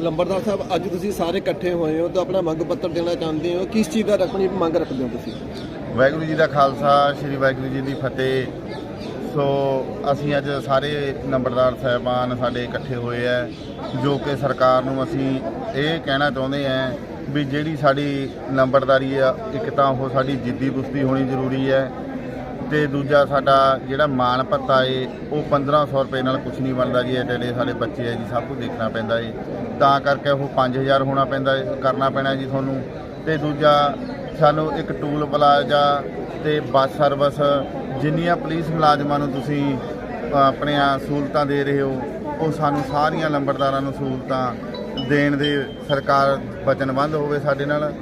ਲੰਬੜਦਾਰ ਸਾਹਿਬ, ਅੱਜ ਤੁਸੀਂ ਸਾਰੇ ਇਕੱਠੇ ਹੋਏ ਹੋ ਤਾਂ ਆਪਣਾ ਮੰਗ ਪੱਤਰ ਦੇਣਾ ਚਾਹੁੰਦੇ ਹੋ? ਕਿਸ ਚੀਜ਼ ਦਾ ਰੱਖਣੀ ਮੰਗ ਰੱਖਦੇ ਹੋ ਤੁਸੀਂ? ਵਾਹਿਗੁਰੂ ਜੀ ਦਾ ਖਾਲਸਾ, ਸ੍ਰੀ ਵਾਹਿਗੁਰੂ ਜੀ ਦੀ ਫਤਿਹ। ਸੋ, ਅਸੀਂ ਅੱਜ ਸਾਰੇ ਨੰਬਰਦਾਰ ਸਾਹਿਬਾਨ ਸਾਡੇ ਇਕੱਠੇ ਹੋਏ ਆ ਜੋ ਕਿ ਸਰਕਾਰ ਨੂੰ ਅਸੀਂ ਇਹ ਕਹਿਣਾ ਚਾਹੁੰਦੇ ਆ ਵੀ ਜਿਹੜੀ ਸਾਡੀ ਨੰਬਰਦਾਰੀ ਆ, ਇੱਕ ਤਾਂ ਉਹ ਸਾਡੀ ਜਿੱਦੀ ਪੁਸ਼ਤੀ ਹੋਣੀ ਜ਼ਰੂਰੀ ਹੈ ਤੇ ਦੂਜਾ ਸਾਡਾ ਜਿਹੜਾ ਮਾਣ ਭੱਤਾ ਏ ਉਹ 1500 ਰੁਪਏ ਨਾਲ ਕੁਝ ਨਹੀਂ ਬਣਦਾ ਜੀ ਐਡੇ ਐਡੇ ਸਾਡੇ ਬੱਚੇ ਆ ਜੀ ਸਭ ਕੁਝ ਦੇਖਣਾ ਪੈਂਦਾ ਏ। ਤਾਂ ਕਰਕੇ ਉਹ 5000 ਹੋਣਾ ਪੈਂਦਾ ਏ ਕਰਨਾ ਪੈਣਾ ਜੀ ਤੁਹਾਨੂੰ। ਤੇ ਦੂਜਾ ਸਾਨੂੰ ਇੱਕ ਟੂਲ ਪਲਾਜ਼ਾ ਤੇ ਬੱਸ ਸਰਵਿਸ ਜਿੰਨੀਆਂ ਪੁਲਿਸ ਮੁਲਾਜ਼ਮਾਂ ਨੂੰ ਤੁਸੀਂ ਅ, ਆਪਣੀਆਂ ਸਹੂਲਤਾਂ ਦੇ ਰਹੇ ਹੋ ਉਹ ਸਾਨੂੰ ਸਾਰੀਆਂ ਲੰਬੜਦਾਰਾਂ ਨੂੰ ਸਹੂਲਤਾਂ ਦੇਣ ਦੇ ਸਰਕਾਰ ਵਚਨਬੱਧ ਹੋਵੇ ਸਾਡੇ ਨਾਲ।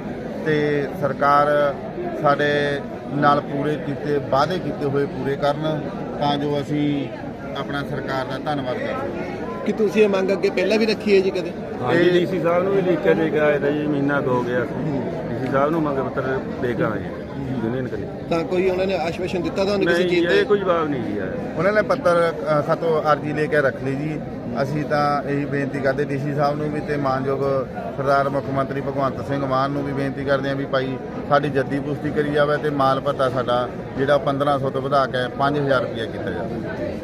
ਤੇ ਸਰਕਾਰ ਸਾਡੇ ਨਾਲ ਪੂਰੇ ਕੀਤੇ ਵਾਅਦੇ ਕੀਤੇ ਹੋਏ ਪੂਰੇ ਕਰਨ ਤਾਂ ਜੋ ਅਸੀਂ ਆਪਣਾ ਸਰਕਾਰ ਦਾ ਧੰਨਵਾਦ ਕਰ ਸਕੀਏ। ਕਿ ਤੁਸੀਂ ਇਹ ਮੰਗ ਅੱਗੇ ਪਹਿਲਾਂ ਵੀ ਰੱਖੀ ਹੈ ਜੀ ਕਦੇ? ਹਾਂਜੀ ਡੀਸੀ ਸਾਹਿਬ ਨੂੰ ਵੀ ਲਿਖ ਕੇ ਦੇ ਕੇ ਆਏ ਤਾਂ ਜੀ ਮਹੀਨਾ ਕੁ ਹੋ ਗਿਆ। ਡੀਸੀ ਸਾਹਿਬ ਨੂੰ ਮੰਗ ਪੱਤਰ ਦੇ ਕੇ ਆਏ ਯੂਨੀਅਨ ਕਰੀ। ਤਾਂ ਕੋਈ ਉਹਨਾਂ ਨੇ ਆਸ਼ਵਾਸਨ ਦਿੱਤਾ ਤੁਹਾਨੂੰ ਕਿਸੇ ਨਹੀਂ ਚੀਜ਼ ਇਹ ਦਾ ਕੋਈ ਜਵਾਬ ਨਹੀਂ ਜੀ ਆਇਆ। ਉਹਨਾਂ ਨੇ ਪੱਤਰ ਅ, ਸਾਤੋਂ ਅਰਜੀ ਲੈ ਕੇ ਰੱਖ ਲਈ ਜੀ। ਅਸੀਂ ਤਾਂ ਇਹੀ ਬੇਨਤੀ ਕਰਦੇ ਡੀਸੀ ਸਾਹਿਬ ਨੂੰ ਵੀ ਤੇ ਮਾਨਯੋਗ ਸਰਦਾਰ ਮੁੱਖ ਮੰਤਰੀ ਭਗਵੰਤ ਸਿੰਘ ਮਾਨ ਨੂੰ ਵੀ ਬੇਨਤੀ ਕਰਦੇ ਹਾਂ ਵੀ ਭਾਈ ਸਾਡੀ ਜੱਦੀ ਪੁਸ਼ਤੀ ਕਰੀ ਜਾਵੇ ਤੇ ਮਾਲ ਭੱਤਾ ਸਾਡਾ ਜਿਹੜਾ 1500 ਤੋਂ ਵਧਾ ਕੇ 5000 ਰੁਪਏ ਕੀਤਾ ਜਾਵੇ।